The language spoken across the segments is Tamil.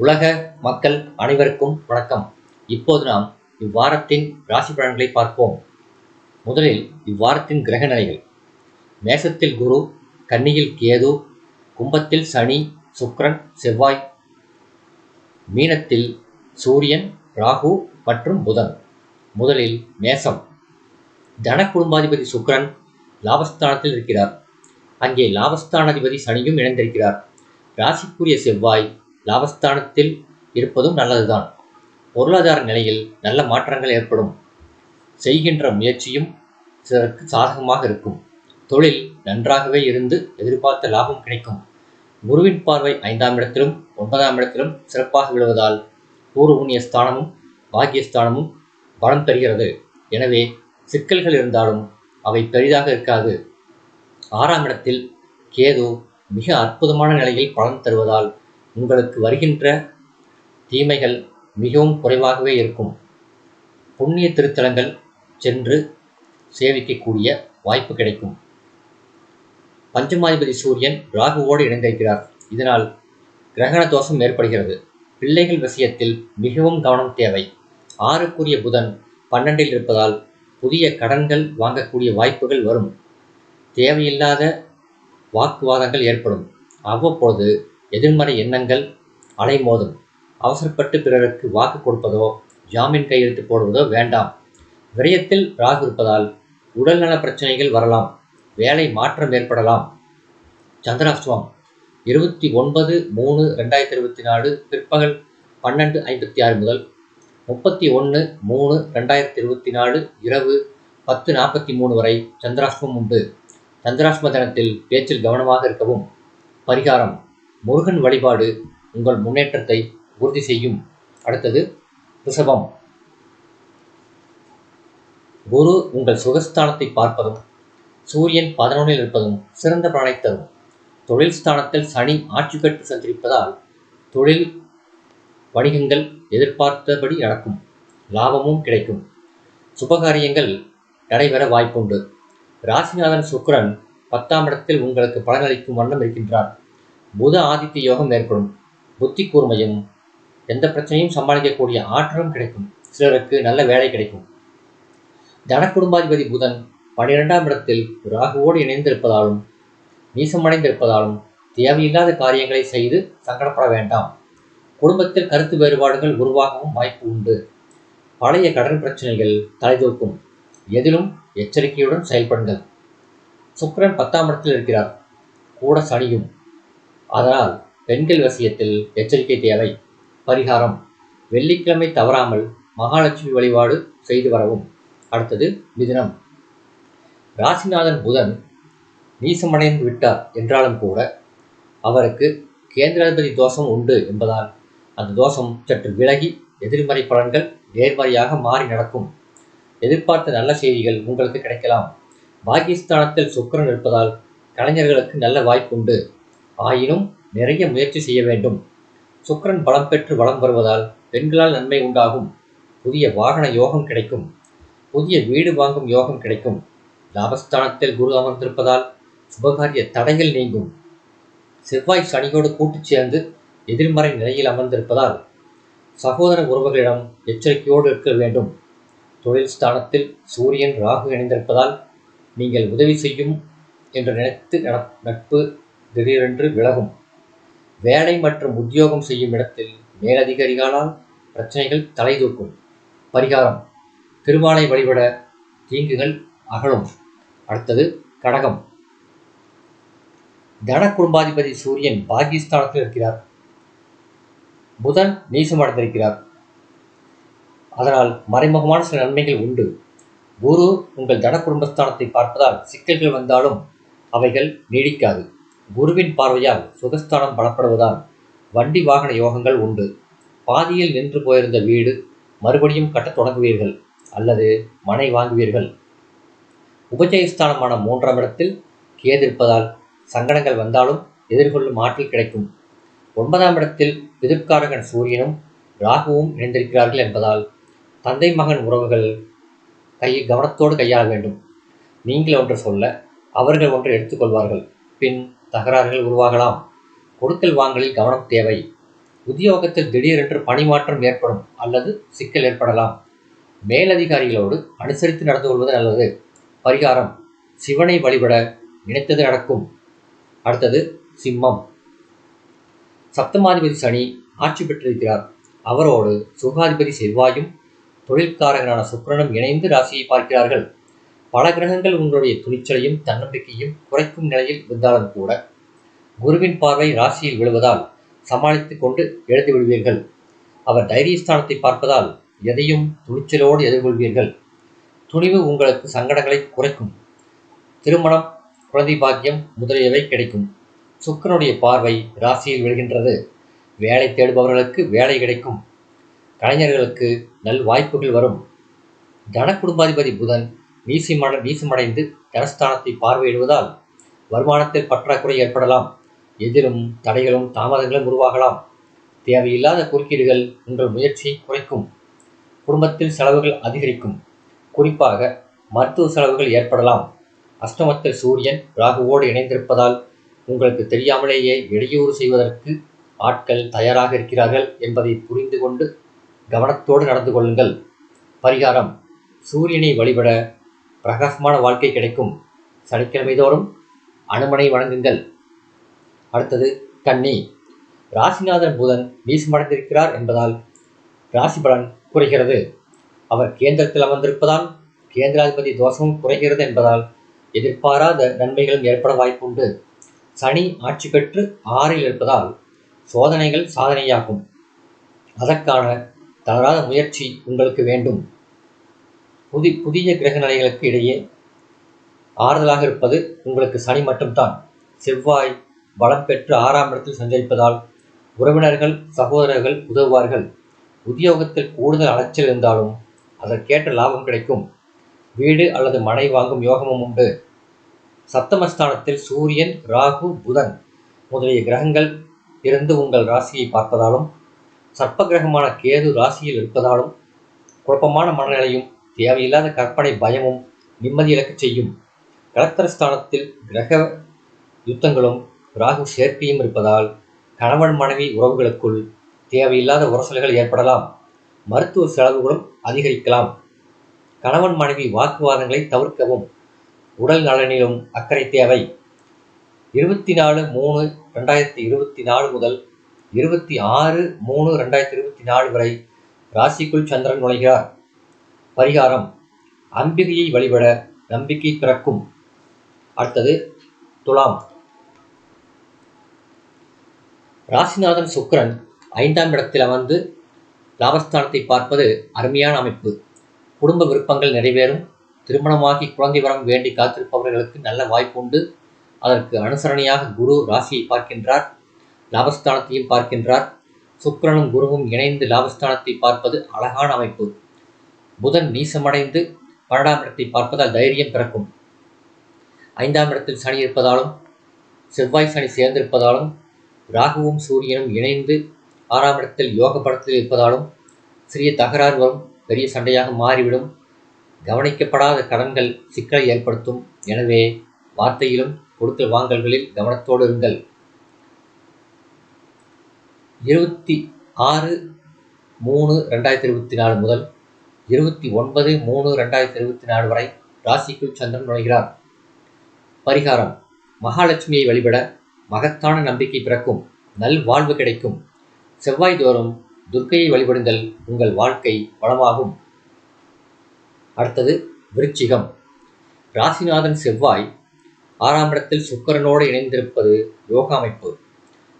உலக மக்கள் அனைவருக்கும் வணக்கம். இப்போது நாம் இவ்வாரத்தின் ராசி பலன்களை பார்ப்போம். முதலில் இவ்வாரத்தின் கிரக நிலைகள். மேசத்தில் குரு கன்னியில் கேது கும்பத்தில் சனி சுக்ரன் செவ்வாய். மீனத்தில் சூரியன் ராகு மற்றும் புதன். முதலில் மேசம். தன குடும்பாதிபதி சுக்ரன் லாபஸ்தானத்தில் இருக்கிறார். அங்கே லாபஸ்தானாதிபதி சனியும் இணைந்திருக்கிறார். ராசிக்குரிய செவ்வாய் லாபஸ்தானத்தில் இருப்பதும் நல்லதுதான். பொருளாதார நிலையில் நல்ல மாற்றங்கள் ஏற்படும். செய்கின்ற முயற்சியும் சிலருக்கு சாதகமாக இருக்கும். தொழில் நன்றாகவே இருந்து எதிர்பார்த்த லாபம் கிடைக்கும். குருவின் பார்வை ஐந்தாம் இடத்திலும் ஒன்பதாம் இடத்திலும் சிறப்பாக விழுவதால் பூர்வபுண்ணிய ஸ்தானமும் பாக்கியஸ்தானமும் பலம் தருகிறது எனவே சிக்கல்கள் இருந்தாலும் அவை பெரிதாக இருக்காது. ஆறாம் இடத்தில் கேது மிக அற்புதமான நிலையில் பலன் தருவதால் உங்களுக்கு வருகின்ற தீமைகள் மிகவும் குறைவாகவே இருக்கும். புண்ணிய திருத்தலங்கள் சென்று சேவிக்கக்கூடிய வாய்ப்பு கிடைக்கும். பஞ்சமாதிபதி சூரியன் ராகுவோடு இணைந்திருக்கிறார். இதனால் கிரகண தோஷம் ஏற்படுகிறது. பிள்ளைகள் விஷயத்தில் மிகவும் கவனம் தேவை. ஆறுக்குரிய புதன் பன்னெண்டில் இருப்பதால் புதிய கடன்கள் வாங்கக்கூடிய வாய்ப்புகள் வரும். தேவையில்லாத வாக்குவாதங்கள் ஏற்படும். அவ்வப்பொழுது எதிர்மறை எண்ணங்கள் அலைமோதும் அவசரப்பட்டு பிறருக்கு வாக்கு கொடுப்பதோ ஜாமீன் கையெழுத்து போடுவதோ வேண்டாம். விரயத்தில் ராகு இருப்பதால் உடல்நல பிரச்சனைகள் வரலாம். வேலை மாற்றம் ஏற்படலாம். சந்திராஷ்டமம். இருபத்தி ஒன்பது மூணு ரெண்டாயிரத்தி இருபத்தி நாலு பிற்பகல் பன்னெண்டு ஐம்பத்தி ஆறு முதல் முப்பத்தி ஒன்று மூணு ரெண்டாயிரத்தி இருபத்தி நாலு இரவு பத்து நாற்பத்தி மூணு வரை சந்திராஷ்டமம் உண்டு. சந்திராஷ்டம தினத்தில் பேச்சில் கவனமாக இருக்கவும். பரிகாரம். முருகன் வழிபாடு உங்கள் முன்னேற்றத்தை உறுதி செய்யும். அடுத்தது ரிஷபம் குரு உங்கள் சுகஸ்தானத்தை பார்ப்பதும் சூரியன் பதினொன்றில் இருப்பதும் சிறந்த பலனை தரும். தொழில் ஸ்தானத்தில் சனி ஆட்சி பெற்று சென்றிருப்பதால் தொழில் வணிகங்கள் எதிர்பார்த்தபடி நடக்கும் லாபமும் கிடைக்கும். சுபகாரியங்கள் நடைபெற வாய்ப்புண்டு. ராசிநாதன் சுக்கிரன் பத்தாம் இடத்தில் உங்களுக்கு பலனளிக்கும் வண்ணம் இருக்கின்றார். புத ஆதித்ய யோகம் ஏற்படும். புத்தி கூர்மையும் எந்த பிரச்சனையும் சமாளிக்கக்கூடிய ஆற்றலும் கிடைக்கும். சிலருக்கு நல்ல வேலை கிடைக்கும். தனக்குடும்பாதிபதி புதன் பனிரெண்டாம் இடத்தில் ராகுவோடு இணைந்திருப்பதாலும் நீசமடைந்திருப்பதாலும் தேவையில்லாத காரியங்களை செய்து சங்கடப்பட வேண்டாம். குடும்பத்தில் கருத்து வேறுபாடுகள் உருவாகவும் வாய்ப்பு உண்டு. பழைய கடன் பிரச்சனைகள் தலைதூக்கும் எதிலும் எச்சரிக்கையுடன் செயல்படுங்கள். சுக்கரன் பத்தாம் இடத்தில் இருக்கிறார். கூட சனியும். அதனால் பெண்கள் விஷயத்தில் எச்சரிக்கை தேவை. பரிகாரம் வெள்ளிக்கிழமை தவறாமல் மகாலட்சுமி வழிபாடு செய்து வரவும். அடுத்தது மிதினம். ராசிநாதன் புதன் நீசமடைந்து விட்டார் என்றாலும் கூட அவருக்கு கேந்திராதிபதி தோஷம் உண்டு என்பதால் அந்த தோஷம் சற்று விலகி எதிர்மறை பலன்கள் நேர்மறையாக மாறி நடக்கும். எதிர்பார்த்த நல்ல செய்திகள் உங்களுக்கு கிடைக்கலாம். பாகிஸ்தானத்தில் சுக்கரன் இருப்பதால் கலைஞர்களுக்கு நல்ல வாய்ப்புண்டு. ஆயினும் நிறைய முயற்சி செய்ய வேண்டும். சுக்கரன் பலம் பெற்று வளம் வருவதால் பெண்களால் நன்மை உண்டாகும். புதிய வாகன யோகம் கிடைக்கும். புதிய வீடு வாங்கும் யோகம் கிடைக்கும். லாபஸ்தானத்தில் குரு அமர்ந்திருப்பதால் சுபகாரிய தடைகள் நீங்கும். செவ்வாய் சனியோடு கூட்டுச் சேர்ந்து எதிர்மறை நிலையில் அமர்ந்திருப்பதால் சகோதர உறவுகளிடம் எச்சரிக்கையோடு இருக்க வேண்டும். தொழில் ஸ்தானத்தில் சூரியன் ராகு இணைந்திருப்பதால் நீங்கள் உதவி செய்யும் என்று நினைத்து நட- நட்பு திடீரென்று விலகும். வேலை மற்றும் உத்தியோகம் செய்யும் இடத்தில் மேலதிகாரிகளால் பிரச்சனைகள் தலைதூக்கும் பரிகாரம். திருமாலை வழிபட தீங்குகள் அகலும். அடுத்தது கடகம். தன குடும்பாதிபதி சூரியன் பாகிஸ்தானத்தில் இருக்கிறார். புதன் நீசமடைந்திருக்கிறார் அதனால் மறைமுகமான சில நன்மைகள் உண்டு. குரு உங்கள் தன குடும்பஸ்தானத்தை பார்ப்பதால் சிக்கல்கள் வந்தாலும் அவைகள் நீடிக்காது. குருவின் பார்வையால் சுகஸ்தானம் பலப்படுவதால் வண்டி வாகன யோகங்கள் உண்டு. பாதியில் நின்று போயிருந்த வீடு மறுபடியும் கட்டத் தொடங்குவீர்கள் அல்லது மனை வாங்குவீர்கள். உபஜயஸ்தானமான மூன்றாம் இடத்தில் கேது இருப்பதால் சங்கடங்கள் வந்தாலும் எதிர்கொள்ளும் ஆற்றல் கிடைக்கும். ஒன்பதாம் இடத்தில் எதிர்காரகன் சூரியனும் ராகுவும் இணைந்திருக்கிறார்கள் என்பதால் தந்தை மகன் உறவுகள் கை கவனத்தோடு கையாள வேண்டும். நீங்கள் ஒன்று சொல்ல அவர்கள் ஒன்று எடுத்துக்கொள்வார்கள். பின் தகராறுகள் உருவாகலாம். கொடுக்கல் வாங்கலில் கவனம் தேவை. உத்தியோகத்தில் திடீரென்று பணிமாற்றம் ஏற்படும் அல்லது சிக்கல் ஏற்படலாம். மேலதிகாரிகளோடு அனுசரித்து நடந்து கொள்வது நல்லது. பரிகாரம். சிவனை வழிபட நினைத்தது நடக்கும். அடுத்தது சிம்மம். சப்தமாதிபதி சனி ஆட்சி பெற்றிருக்கிறார். அவரோடு சுகாதிபதி செவ்வாயும் தொழில்காரங்களான சுக்கரனும் இணைந்து ராசியை பார்க்கிறார்கள். பல கிரகங்கள் உங்களுடைய துணிச்சலையும் தன்னம்பிக்கையும் குறைக்கும் நிலையில் இருந்தாலும் கூட குருவின் பார்வை ராசியில் விழுவதால் சமாளித்து கொண்டு எழுந்து விடுவீர்கள். அவர் தைரியஸ்தானத்தை பார்ப்பதால் எதையும் துணிச்சலோடு எதிர்கொள்வீர்கள். துணிவு உங்களுக்கு சங்கடங்களை குறைக்கும். திருமணம் குழந்தை பாக்கியம் முதலியவை கிடைக்கும். சுக்கரனுடைய பார்வை ராசியில் விழுகின்றது. வேலை தேடுபவர்களுக்கு வேலை கிடைக்கும். கலைஞர்களுக்கு நல் வாய்ப்புகள் வரும். தன குடும்பாதிபதி புதன் வீசிமட வீசமடைந்து தனஸ்தானத்தை பார்வையிடுவதால் வருமானத்தில் பற்றாக்குறை ஏற்படலாம். எதிரும் தடைகளும் தாமதங்களும் உருவாகலாம். தேவையில்லாத குறுக்கீடுகள் உங்கள் முயற்சியை குறைக்கும். குடும்பத்தில் செலவுகள் அதிகரிக்கும். குறிப்பாக மருத்துவ செலவுகள் ஏற்படலாம். அஷ்டமத்தில் சூரியன் ராகுவோடு இணைந்திருப்பதால் உங்களுக்கு தெரியாமலேயே இடையூறு செய்வதற்கு ஆட்கள் தயாராக இருக்கிறார்கள் என்பதை புரிந்து கொண்டு கவனத்தோடு நடந்து கொள்ளுங்கள். பரிகாரம். சூரியனை வழிபட பிரகாசமான வாழ்க்கை கிடைக்கும் சனிக்கிழமை தோறும் அனுமனை வணங்குங்கள். அடுத்தது கன்னி. ராசிநாதன் புதன் வீசமடைந்திருக்கிறார் என்பதால் ராசி பலன் குறைகிறது. அவர் கேந்திரத்தில் அமர்ந்திருப்பதால் கேந்திராதிபதி தோஷமும் குறைகிறது என்பதால் எதிர்பாராத நன்மைகளும் ஏற்பட வாய்ப்புண்டு. சனி ஆட்சி பெற்று ஆறில் இருப்பதால் சோதனைகள் சாதனையாகும். அதற்கான தளராத முயற்சி உங்களுக்கு வேண்டும். புதி புதிய கிரக நிலைகளுக்கு இடையே ஆறுதலாக இருப்பது உங்களுக்கு சனி மட்டும்தான். செவ்வாய் பலம் பெற்று ஆறாம் இடத்தில் சஞ்சரிப்பதால் உறவினர்கள் சகோதரர்கள் உதவுவார்கள். உத்தியோகத்தில் கூடுதல் அலைச்சல் இருந்தாலும் அதற்கேற்ற லாபம் கிடைக்கும். வீடு அல்லது மனை வாங்கும் யோகமும் உண்டு. சப்தமஸ்தானத்தில் சூரியன் ராகு புதன் முதலிய கிரகங்கள் இருந்து உங்கள் ராசியை பார்ப்பதாலும் சர்ப்ப கிரகமான கேது ராசியில் இருப்பதாலும் குழப்பமான மனநிலையும் தேவையில்லாத கற்பனை பயமும் நிம்மதி இழக்கச் செய்யும். கலத்தரஸ்தானத்தில் கிரக யுத்தங்களும் ராகு சேர்க்கையும் இருப்பதால் கணவன் மனைவி உறவுகளுக்குள் தேவையில்லாத உரசல்கள் ஏற்படலாம். மருத்துவ செலவுகளும் அதிகரிக்கலாம். கணவன் மனைவி வாக்குவாதங்களை தவிர்க்கவும் உடல் நலனிலும் அக்கறை தேவை. இருபத்தி நாலு மூணு ரெண்டாயிரத்தி இருபத்தி நாலு முதல் இருபத்தி ஆறு மூணு ரெண்டாயிரத்தி இருபத்தி நாலு வரை ராசிக்குள் சந்திரன் நுழைகிறார். பரிகாரம். அம்பிகையை வழிபட நம்பிக்கை பிறக்கும். அடுத்தது துலாம். ராசிநாதன் சுக்கிரன் ஐந்தாம் இடத்தில் அமர்ந்து லாபஸ்தானத்தை பார்ப்பது அருமையான அமைப்பு. குடும்ப விருப்பங்கள் நிறைவேறும். திருமணமாகி குழந்தை வரம் வேண்டி காத்திருப்பவர்களுக்கு நல்ல வாய்ப்பு உண்டு. அதற்கு அனுசரணையாக குரு ராசியை பார்க்கின்றார். லாபஸ்தானத்தையும் பார்க்கின்றார். சுக்கிரனும் குருவும் இணைந்து லாபஸ்தானத்தை பார்ப்பது அழகான அமைப்பு. புதன் நீசமடைந்து பன்னெண்டாம் இடத்தை பார்ப்பதால் தைரியம் பிறக்கும். ஐந்தாம் இடத்தில் சனி இருப்பதாலும் செவ்வாய் சனி சேர்ந்திருப்பதாலும் ராகுவும் சூரியனும் இணைந்து ஆறாம் இடத்தில் யோக படத்தில் இருப்பதாலும் சிறிய தகராறு வரும் பெரிய சண்டையாக மாறிவிடும். கவனிக்கப்படாத கடன்கள் சிக்கலை ஏற்படுத்தும். எனவே வார்த்தையிலும் கொடுக்கல் வாங்கல்களில் கவனத்தோடு இருங்கள். இருபத்தி ஆறு மூணு ரெண்டாயிரத்தி இருபத்தி நாலு முதல் இருபத்தி ஒன்பது மூணு ரெண்டாயிரத்தி இருபத்தி நாலு வரை ராசிக்குள் சந்திரன் நுழைகிறார். பரிகாரம். மகாலட்சுமியை வழிபட மகத்தான நம்பிக்கை பிறக்கும். நல் வாழ்வு கிடைக்கும். செவ்வாய் தோறும் துர்க்கையை வழிபடுங்கள். உங்கள் வாழ்க்கை வளமாகும். அடுத்தது விருச்சிகம். ராசிநாதன் செவ்வாய் ஆறாம் இடத்தில் சுக்கரனோடு இணைந்திருப்பது யோகா அமைப்பு.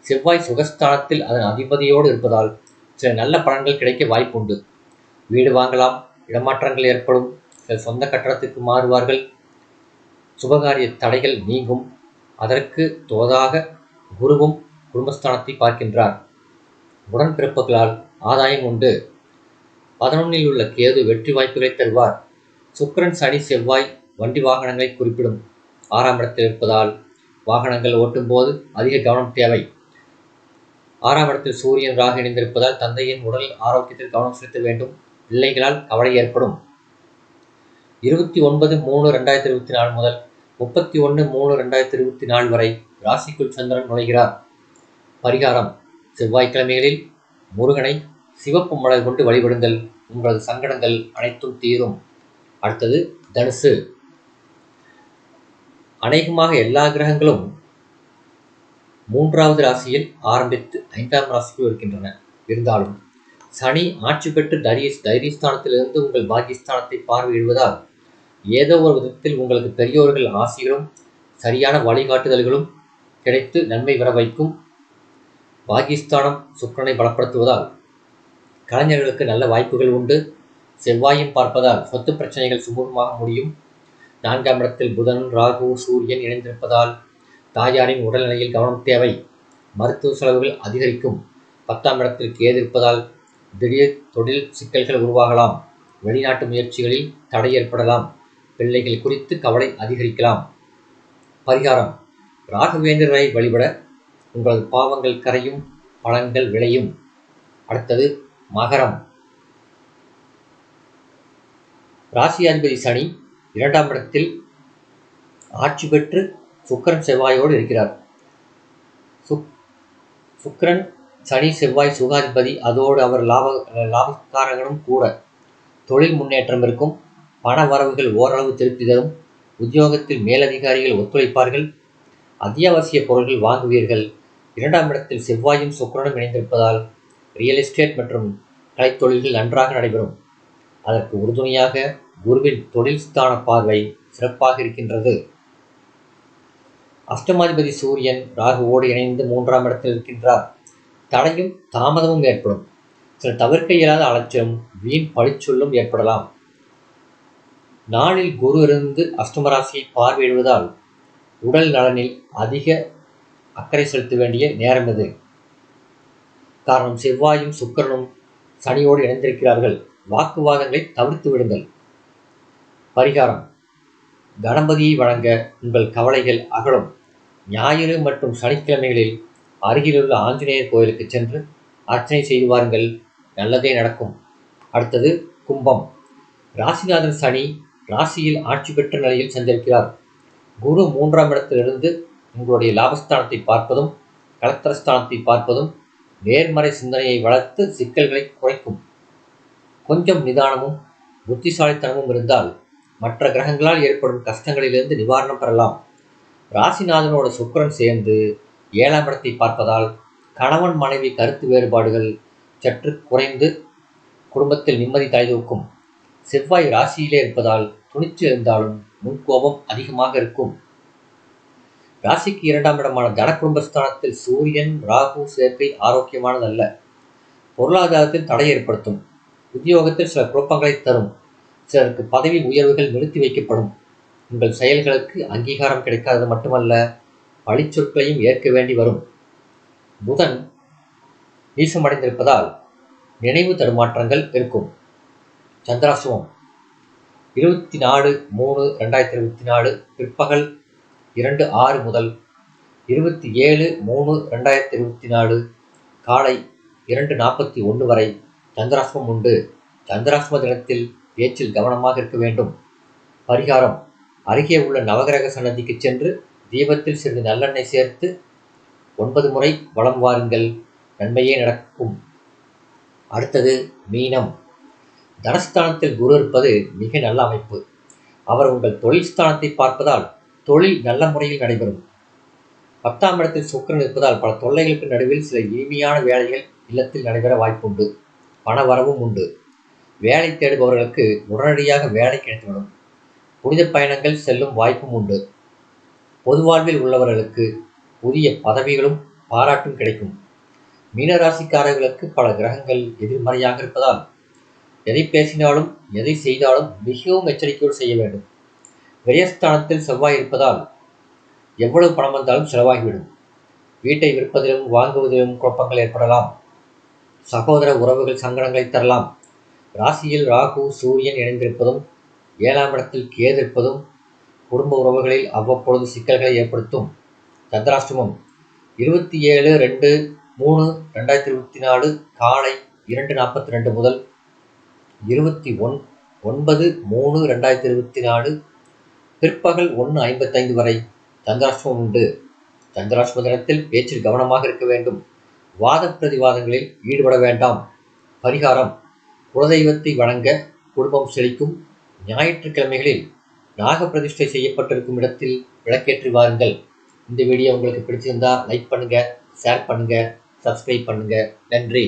செவ்வாய் சுகஸ்தானத்தில் அதன் அதிபதியோடு இருப்பதால் சில நல்ல பலன்கள் கிடைக்க வாய்ப்புண்டு. வீடு வாங்கலாம் இடமாற்றங்கள் ஏற்படும் சில சொந்த கட்டடத்துக்கு மாறுவார்கள். சுபகாரிய தடைகள் நீங்கும். அதற்கு தோதாக குருவும் குடும்பஸ்தானத்தை பார்க்கின்றார். உடன்பிறப்புகளால் ஆதாயம் உண்டு. பதினொன்னில் உள்ள கேது வெற்றி வாய்ப்புகளை தருவார். சுக்கிரன் சனி செவ்வாய் வண்டி வாகனங்களை குறிப்பிடும். ஆறாம் இடத்தில் இருப்பதால் வாகனங்கள் ஓட்டும்போது அதிக கவனம் தேவை. ஆறாம் இடத்தில் சூரியன் ராக இணைந்திருப்பதால் தந்தையின் உடல் ஆரோக்கியத்தில் கவனம் செலுத்த வேண்டும். பிள்ளைகளால் கவலை ஏற்படும். இருபத்தி ஒன்பது மூணு ரெண்டாயிரத்தி இருபத்தி நாலு முதல் முப்பத்தி ஒன்று மூணு ரெண்டாயிரத்தி இருபத்தி நாலு வரை ராசிக்குள் சந்திரன் நுழைகிறார். பரிகாரம் செவ்வாய்க்கிழமைகளில் முருகனை சிவப்பு மலர் கொண்டு வழிபடுங்கள். உங்களது சங்கடங்கள் அனைத்தும் தீரும். அடுத்தது தனுசு. அநேகமாக எல்லா கிரகங்களும் மூன்றாவது ராசியில் ஆரம்பித்து ஐந்தாம் ராசிக்குள் இருக்கின்றன இருந்தாலும் சனி ஆட்சி பெற்று தைரிய தைரியஸ்தானத்திலிருந்து உங்கள் பாகிஸ்தானத்தை பார்வையிடுவதால் ஏதோ ஒரு விதத்தில் உங்களுக்கு பெரியோர்கள் ஆசைகளும் சரியான வழிகாட்டுதல்களும் கிடைத்து நன்மை வர வைக்கும் பாகிஸ்தானம் சுக்கரனை பலப்படுத்துவதால் கலைஞர்களுக்கு நல்ல வாய்ப்புகள் உண்டு. செவ்வாயும் பார்ப்பதால் சொத்து பிரச்சனைகள் சுமூகமாக முடியும். நான்காம் இடத்தில் புதன் ராகு சூரியன் இணைந்திருப்பதால் தாயாரின் உடல்நிலையில் கவனம் தேவை. மருத்துவ செலவுகள் அதிகரிக்கும். பத்தாம் இடத்தில் கேது இருப்பதால் திடீர் தொழில் சிக்கல்கள் உருவாகலாம். வெளிநாட்டு முயற்சிகளில் தடை ஏற்படலாம். பிள்ளைகள் குறித்து கவலை அதிகரிக்கலாம். பரிகாரம். ராகவேந்திரரை வழிபட உங்களது பாவங்கள் கரையும் பழங்கள் விளையும். அடுத்தது மகரம். ராசியாதிபதி சனி இரண்டாம் இடத்தில் ஆட்சி பெற்று சுக்கரன் செவ்வாயோடு இருக்கிறார். சுக் சுக்கரன் சனி செவ்வாய் சுகாதிபதி அதோடு அவர் லாப லாபக்காரர்களும் கூட தொழில் முன்னேற்றம் இருக்கும். பண வரவுகள் ஓரளவு திருப்தி தரும். உத்தியோகத்தில் மேலதிகாரிகள் ஒத்துழைப்பார்கள். அத்தியாவசிய பொருட்கள் வாங்குவீர்கள். இரண்டாம் இடத்தில் செவ்வாயும் சுக்கரனும் இணைந்திருப்பதால் ரியல் எஸ்டேட் மற்றும் கலைத்தொழில்கள் நன்றாக நடைபெறும். அதற்கு உறுதுணையாக குருவின் தொழில் ஸ்தான பார்வை சிறப்பாக இருக்கின்றது. அஷ்டமாதிபதி சூரியன் ராகுவோடு இணைந்து மூன்றாம் இடத்தில் இருக்கின்றார். தடையும் தாமதமும் ஏற்படும். சில தவிர்க்க இயலாத அலட்சியம் வீண் பழிச்சொல்லும் ஏற்படலாம். நாளில் குரு இருந்து அஷ்டமராசியை பார்வையிடுவதால் உடல் நலனில் அதிக அக்கறை செலுத்த வேண்டிய நேரம் இது. காரணம் செவ்வாயும் சுக்கரனும் சனியோடு இணைந்திருக்கிறார்கள். வாக்குவாதங்களை தவிர்த்து விடுங்கள். பரிகாரம். கணபதியை வழங்க உங்கள் கவலைகள் அகலும். ஞாயிறு மற்றும் சனிக்கிழமைகளில் அருகிலுள்ள ஆஞ்சநேயர் கோயிலுக்கு சென்று அர்ச்சனை செய்து வாருங்கள். நல்லதே நடக்கும். அடுத்தது கும்பம். ராசிநாதன் சனி ராசியில் ஆட்சி பெற்ற நிலையில் சென்றிருக்கிறார் குரு மூன்றாம் இடத்திலிருந்து உங்களுடைய லாபஸ்தானத்தை பார்ப்பதும் கலத்திரஸ்தானத்தை பார்ப்பதும் நேர்மறை சிந்தனையை வளர்த்து சிக்கல்களை குறைக்கும். கொஞ்சம் நிதானமும் புத்திசாலித்தனமும் இருந்தால் மற்ற கிரகங்களால் ஏற்படும் கஷ்டங்களிலிருந்து நிவாரணம் பெறலாம். ராசிநாதனோட சுக்கரன் சேர்ந்து ஏழாம் இடத்தை பார்ப்பதால் கணவன் மனைவி கருத்து வேறுபாடுகள் சற்று குறைந்து குடும்பத்தில் நிம்மதி தலைதூக்கும் செவ்வாய் ராசியிலே இருப்பதால் துணிச்சு இருந்தாலும் முன்கோபம் அதிகமாக இருக்கும். ராசிக்கு இரண்டாம் இடமான தனக்குடும்பஸ்தானத்தில் சூரியன் ராகு சேர்க்கை ஆரோக்கியமானதல்ல. பொருளாதாரத்தில் தடை ஏற்படுத்தும். உத்தியோகத்தில் சில குழப்பங்களை தரும். சிலருக்கு பதவி உயர்வுகள் நிறுத்தி வைக்கப்படும். உங்கள் செயல்களுக்கு அங்கீகாரம் கிடைக்காதது மட்டுமல்ல பழிச்சொற்களையும் ஏற்க வேண்டி வரும். புதன் நீசமடைந்திருப்பதால் நினைவு தடுமாற்றங்கள் இருக்கும். சந்திராசிரமம் இருபத்தி நாலு மூணு ரெண்டாயிரத்தி இருபத்தி நாலு பிற்பகல் இரண்டு ஆறு முதல் இருபத்தி ஏழு மூணு ரெண்டாயிரத்தி இருபத்தி நாலு காலை இரண்டு நாற்பத்தி ஒன்று வரை சந்திராசிரமம் உண்டு. சந்திராசிரம தினத்தில் பேச்சில் கவனமாக இருக்க வேண்டும். பரிகாரம் அருகே உள்ள நவகிரக சன்னதிக்கு சென்று தீபத்தில் சிறிது நல்லெண்ணெய் சேர்த்து ஒன்பது முறை வளம் வாருங்கள். நன்மையே நடக்கும். அடுத்தது மீனம். தனஸ்தானத்தில் குரு இருப்பது மிக நல்ல அமைப்பு. அவர் உங்கள் தொழில் ஸ்தானத்தை பார்ப்பதால் தொழில் நல்ல முறையில் நடைபெறும். பத்தாம் இடத்தில் சுக்கரன் இருப்பதால் பல தொல்லைகளுக்கு நடுவில் சில இனிமையான வேலைகள் இல்லத்தில் நடைபெற வாய்ப்புண்டு. பண வரவும் உண்டு. வேலை தேடுபவர்களுக்கு உடனடியாக வேலை கிடைத்துவிடும். புனித பயணங்கள் செல்லும் வாய்ப்பும் உண்டு. பொது வாழ்வில் உள்ளவர்களுக்கு புதிய பதவிகளும் பாராட்டும் கிடைக்கும். மீனராசிக்காரர்களுக்கு பல கிரகங்கள் எதிர்மறையாக இருப்பதால் எதை பேசினாலும் எதை செய்தாலும் மிகவும் எச்சரிக்கையோடு செய்ய வேண்டும். விரயஸ்தானத்தில் செவ்வாய் இருப்பதால் எவ்வளவு பணம் வந்தாலும் செலவாகிவிடும். வீட்டை விற்பதிலும் வாங்குவதிலும் குழப்பங்கள் ஏற்படலாம். சகோதர உறவுகள் சங்கடங்களை தரலாம். ராசியில் ராகு சூரியன் இணைந்திருப்பதும் ஏழாம் இடத்தில் கேது இருப்பதும் குடும்ப உறவுகளில் அவ்வப்பொழுது சிக்கல்களை ஏற்படுத்தும் சந்திராஷ்டமம். இருபத்தி ஏழு ரெண்டு மூணு ரெண்டாயிரத்தி இருபத்தி நாலு காலை இரண்டு நாற்பத்தி ரெண்டு முதல் இருபத்தி ஒன் ஒன்பது மூணு ரெண்டாயிரத்தி இருபத்தி நாலு பிற்பகல் ஒன்று ஐம்பத்தைந்து வரை சந்திராஷ்டமம் உண்டு. சந்திராஷ்டம தினத்தில் பேச்சில் கவனமாக இருக்க வேண்டும். வாத பிரதிவாதங்களில் ஈடுபட வேண்டாம். பரிகாரம் குலதெய்வத்தை வழங்க குடும்பம் செழிக்கும். ஞாயிற்றுக்கிழமைகளில் நாக பிரதிஷ்டை செய்யப்பட்டிருக்கும் இடத்தில் விளக்கேற்றி வாருங்கள். இந்த வீடியோ உங்களுக்கு பிடிச்சிருந்தா லைக் பண்ணுங்கள் ஷேர் பண்ணுங்கள் சப்ஸ்கிரைப் பண்ணுங்கள் நன்றி.